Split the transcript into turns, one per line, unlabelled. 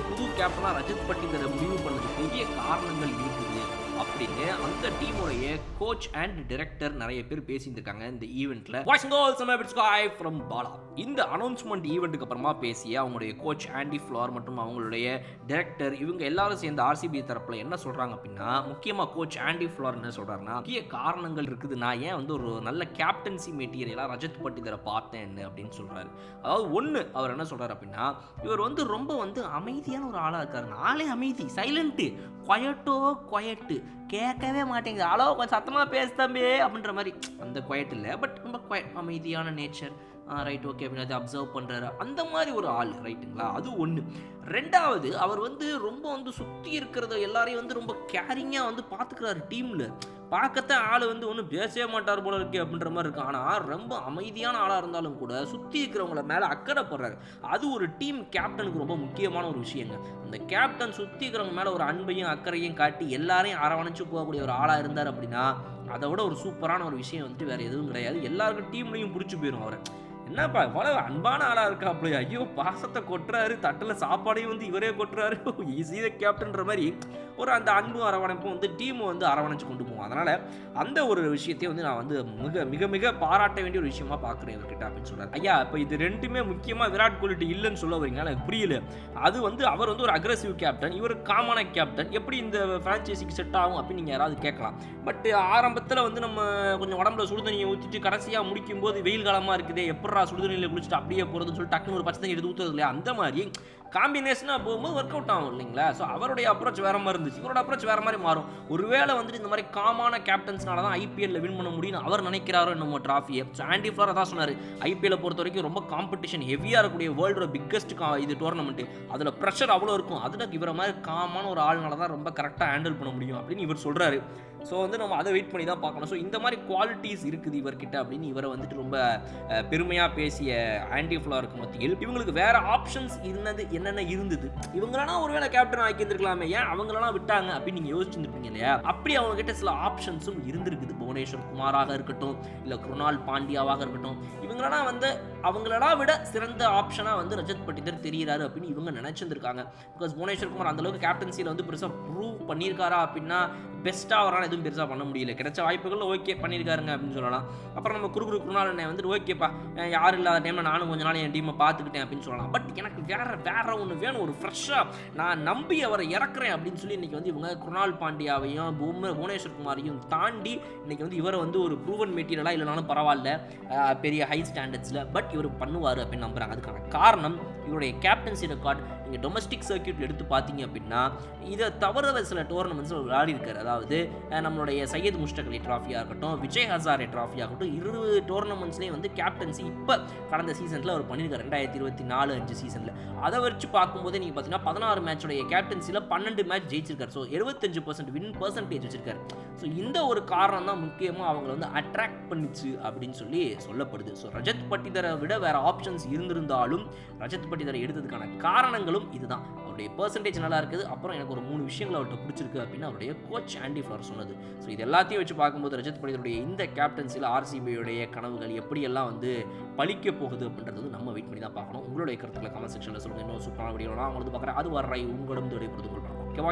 புது கேப்டனா ரஜத் பட்டிதரை முடிவு பண்ணதுக்கு பெரிய காரணங்கள் இருக்குது அப்படின்னு அந்த டீமுடைய கோச் அண்ட் டிரெக்டர் நிறைய பேர் பேசியிருக்காங்க இந்த ஈவெண்ட்ல ஃப்ரம் பாலா இந்த அனௌன்ஸ்மெண்ட் ஈவெண்ட்டுக்கு அப்புறமா பேசிய அவங்களுடைய கோச் ஆண்டி ஃப்ளார் மற்றும் அவங்களுடைய டிரெக்டர் இவங்க எல்லாரும் சேர்ந்து ஆர்சிபி தரப்புல என்ன சொல்றாங்க அப்படின்னா முக்கியமா கோச் ஆண்டி ஃப்ளார் என்ன சொல்றாருன்னா முக்கிய காரணங்கள் இருக்குது. நான் ஏன் வந்து ஒரு நல்ல கேப்டன்சி மெட்டீரியலாக ரஜத் பட்டிதரை பார்த்தேன் அப்படின்னு சொல்றாரு. அதாவது ஒன்று அவர் என்ன சொல்றாரு அப்படின்னா இவர் வந்து ரொம்ப வந்து அமைதியான ஒரு ஆளாக இருக்காரு. நாளே அமைதி சைலண்ட்டு கொயட்டோ கொயட்டு கேட்கவே மாட்டேங்குது. அளவு கொஞ்சம் சத்தமாக பேசு தம்பி அப்படின்ற மாதிரி. அந்த குவைட் இல்லை பட் ரொம்ப குவைட் அமைதியான நேச்சர் ரைட் ஓகே அப்படின்னு அதை அப்சர்வ் பண்ணுறாரு அந்த மாதிரி ஒரு ஆள் ரைட்டுங்களா அது ஒன்று ரெண்டாவது அவர் வந்து ரொம்ப வந்து சுற்றி இருக்கிறத எல்லாரையும் வந்து ரொம்ப கேரிங்காக வந்து பார்த்துக்கிறாரு டீமில் பார்க்கத்த ஆள் வந்து ஒன்றும் பேசவே மாட்டார் போல இருக்கு அப்படின்ற மாதிரி இருக்கு ஆனால் ரொம்ப அமைதியான ஆளாக இருந்தாலும் கூட சுற்றி இருக்கிறவங்கள மேலே அக்கறைப்படுறாரு அது ஒரு டீம் கேப்டனுக்கு ரொம்ப முக்கியமான ஒரு விஷயங்க. அந்த கேப்டன் சுற்றி இருக்கிறவங்க மேலே ஒரு அன்பையும் அக்கறையும் காட்டி எல்லாரையும் அரவணைச்சு போகக்கூடிய ஒரு ஆளாக இருந்தார் அப்படின்னா அதை விட ஒரு சூப்பரான ஒரு விஷயம் வந்துட்டு வேறு எதுவும் கிடையாது. எல்லாருக்கும் டீம்லையும் பிடிச்சி போயிடும் அவரை. என்னப்பா இவ்வளவு அன்பான ஆளாக இருக்கா அப்படி ஐயோ பாசத்தை கொட்டுறாரு தட்டில் சாப்பாடையும் வந்து இவரே கொட்டுறாரு. ஈஸி கேப்டன்ற மாதிரி. ஒரு அந்த அன்பும் அரவணைப்பும் வந்து டீமும் வந்து அரவணைச்சு கொண்டு போவோம் அதனால் அந்த ஒரு விஷயத்தையும் வந்து நான் வந்து மிக மிக மிக பாராட்ட வேண்டிய ஒரு விஷயமா பார்க்குறேன் இவர்கிட்ட அப்படின்னு சொல்கிறார் ஐயா இப்போ இது ரெண்டுமே முக்கியமாக விராட் கோலிட்டு இல்லைன்னு சொல்ல வரீங்க எனக்கு புரியல. அது வந்து அவர் வந்து ஒரு அக்ரஸிவ் கேப்டன் இவர் காமான கேப்டன் எப்படி இந்த ஃப்ரான்ச்சைசிக்கு செட் ஆகும் அப்படின்னு நீங்கள் யாராவது கேட்கலாம். பட் ஆரம்பத்தில் வந்து நம்ம கொஞ்சம் உடம்புல சுடுதண்ணியை ஊற்றிட்டு கடைசியாக முடிக்கும் போது வெயில் காலமாக இருக்குதே எப்படா சுடுதண்ணியில் குளிச்சுட்டு அப்படியே போகிறதுன்னு சொல்லிட்டு டக்குனு ஒரு பச்சை தண்ணி எடுத்து ஊற்றுறது இல்லையா? அந்த மாதிரி காம்பினேஷனாக போகும்போது ஒர்க் அவுட் ஆகும் இல்லைங்களா? ஸோ அவருடைய அப்ரோச் வேற மாதிரி இருந்துச்சு இவரோட அப்ரோச் வேற மாதிரி மாறும். ஒருவேளை வந்துட்டு இந்த மாதிரி காமான கேப்டன்ஸ்னால தான் ஐபிஎல்ல வின் பண்ண முடியும்னு அவர் நினைக்கிறாரோ என்னமோ ட்ராஃபியை ஸோ ஆண்டி ஃபிளார் தான் சொன்னார். ஐபிஎல்லை பொறுத்த வரைக்கும் ரொம்ப காம்படிஷன் ஹெவியாக இருக்கக்கூடிய வேர்ல்டோட பிக்கஸ்ட் இது டோர்னமெண்ட் அதில் ப்ரெஷர் அவ்வளோ இருக்கும். அதில் இவரை மாதிரி காமான ஒரு ஆள்னால தான் ரொம்ப கரெக்டாக ஹேண்டில் பண்ண முடியும் அப்படின்னு இவர் சொல்கிறாரு ஸோ வந்து நம்ம அதை வெயிட் பண்ணி தான் பார்க்கணும். ஸோ இந்த மாதிரி குவாலிட்டிஸ் இருக்குது இவர்கிட்ட அப்படின்னு இவரை வந்துட்டு ரொம்ப பெருமையாக பேசிய ஆன்டி ஃப்ளாருக்கு மத்தியில் இவங்களுக்கு வேற ஆப்ஷன்ஸ் இருந்தது என்னென்ன இருந்தது? இவங்களெல்லாம் ஒருவேளை கேப்டன் ஆக்கி இருந்திருக்கலாமே? ஏன் அவங்களெல்லாம் விட்டாங்க அப்படின்னு நீங்கள் யோசிச்சுருந்துருப்பீங்க இல்லையா? அப்படி அவங்க கிட்ட சில ஆப்ஷன்ஸும் இருந்திருக்குது. புவனேஸ்வர் குமாராக இருக்கட்டும் இல்லை குருணால் பாண்டியாவாக இருக்கட்டும் இவங்களெல்லாம் வந்து அவங்களெல்லாம் விட சிறந்த ஆப்ஷனாக வந்து ரஜத் பட்டிதர் தெரிகிறாரு அப்படின்னு இவங்க நினச்சிருந்துருக்காங்க. பிகாஸ் புவனேஸ்வர் குமார் அந்தளவுக்கு கேப்டன்சியில் வந்து பெருசாக ப்ரூவ் பண்ணியிருக்காரா அப்படின்னா பெஸ்ட்டாக அவரால் எதுவும் பெருசாக பண்ண முடியல. கிடைச்ச வாய்ப்புகள் ஓகே பண்ணியிருக்காருங்க அப்படின்னு சொல்லலாம். அப்புறம் நம்ம குரு குரு குருநாள் என்னை வந்துட்டு ஓகேப்பா யார் இல்லாத டைமில் நானும் கொஞ்ச நாள் என் டீமை பார்த்துக்கிட்டேன் அப்படின்னு சொல்லலாம். பட் எனக்கு வேற வேற ஒன்று வேணும் ஒரு ஃப்ரெஷ்ஷாக நான் நம்பி அவரை இறக்குறேன் அப்படின்னு சொல்லி இன்னைக்கு வந்து இவங்க குருணால் பாண்டியாவையும் பூம புவனேஸ்வர் குமாரையும் தாண்டி இன்னைக்கு வந்து இவரை வந்து ஒரு ப்ரூவன் மெட்டீரியலாக இல்லைனாலும் பரவாயில்ல. பெரிய ஹை ஸ்டாண்டர்ட்ஸில் பட் இவர் பண்ணுவார் அப்படின்னு நம்புகிறாங்க அதுக்கான காரணம் இவருடைய கேப்டன்சி ரெக்கார்ட் நீங்கள் டொமஸ்டிக் சர்க்கியூட் எடுத்து பார்த்தீங்க அப்படின்னா இதை தவிர சில டோர்னமெண்ட்ஸ் விளையாடிருக்கார் அதாவது நம்மளுடைய சையத் முஷ்டக் அலி ட்ராஃபியாக இருக்கட்டும் விஜய் ஹசாரே ட்ராஃபியாக இருக்கட்டும் இரு டோர்னமெண்ட்ஸ்லேயும் வந்து கேப்டன்சி இப்போ கடந்த சீசனில் அவர் பண்ணியிருக்கார். ரெண்டாயிரத்தி இருபத்தி நாலு அஞ்சு சீசனில் அதை வச்சு பார்க்கும்போதே நீங்கள் பார்த்தீங்கன்னா பதினாறு மேட்சோடைய கேப்டன்சியில் பன்னெண்டு மேட்ச் ஜெயிச்சிருக்கார். ஸோ எழுபத்தஞ்சு பர்சன்ட் வின் பர்சன்டேஜ் வச்சிருக்காரு. ஸோ இந்த ஒரு காரணம் தான் முக்கியமாக அவங்களை வந்து அட்ராக்ட் பண்ணிச்சு அப்படின்னு சொல்லி சொல்லப்படுது. ஸோ ரஜத் பட்டிதரை விட வேறு ஆப்ஷன்ஸ் இருந்திருந்தாலும் ரஜத் பட்டிதரை எடுத்ததுக்கான காரணங்களும் இதுதான். அவருடைய பர்சன்டேஜ் நல்லா இருக்குது. அப்புறம் எனக்கு ஒரு மூணு விஷயங்கள் அவர்கிட்ட பிடிச்சிருக்கு அப்படின்னு அவருடைய கோச் ஆண்டி ஃபிளவர் சொன்னது. ஸோ இது எல்லாத்தையும் வச்சு பார்க்கும்போது ரஜத் பண்டிதருடைய இந்த கேப்டன்சியில் ஆர்சிபியுடைய கனவுகள் எப்படியெல்லாம் வந்து பழிக்க போகுது அப்படின்றது வந்து நம்ம வெயிட் பண்ணி தான் பார்க்கணும். உங்களுடைய கருத்துக்களை கமெண்ட் செக்ஷனில் சொல்லுங்கள் இன்னும் சூப்பரான வீடியோலாம் உங்களுக்கு பார்க்குறேன். அது வர்ற உங்களிடம் தேடி ஓகேவா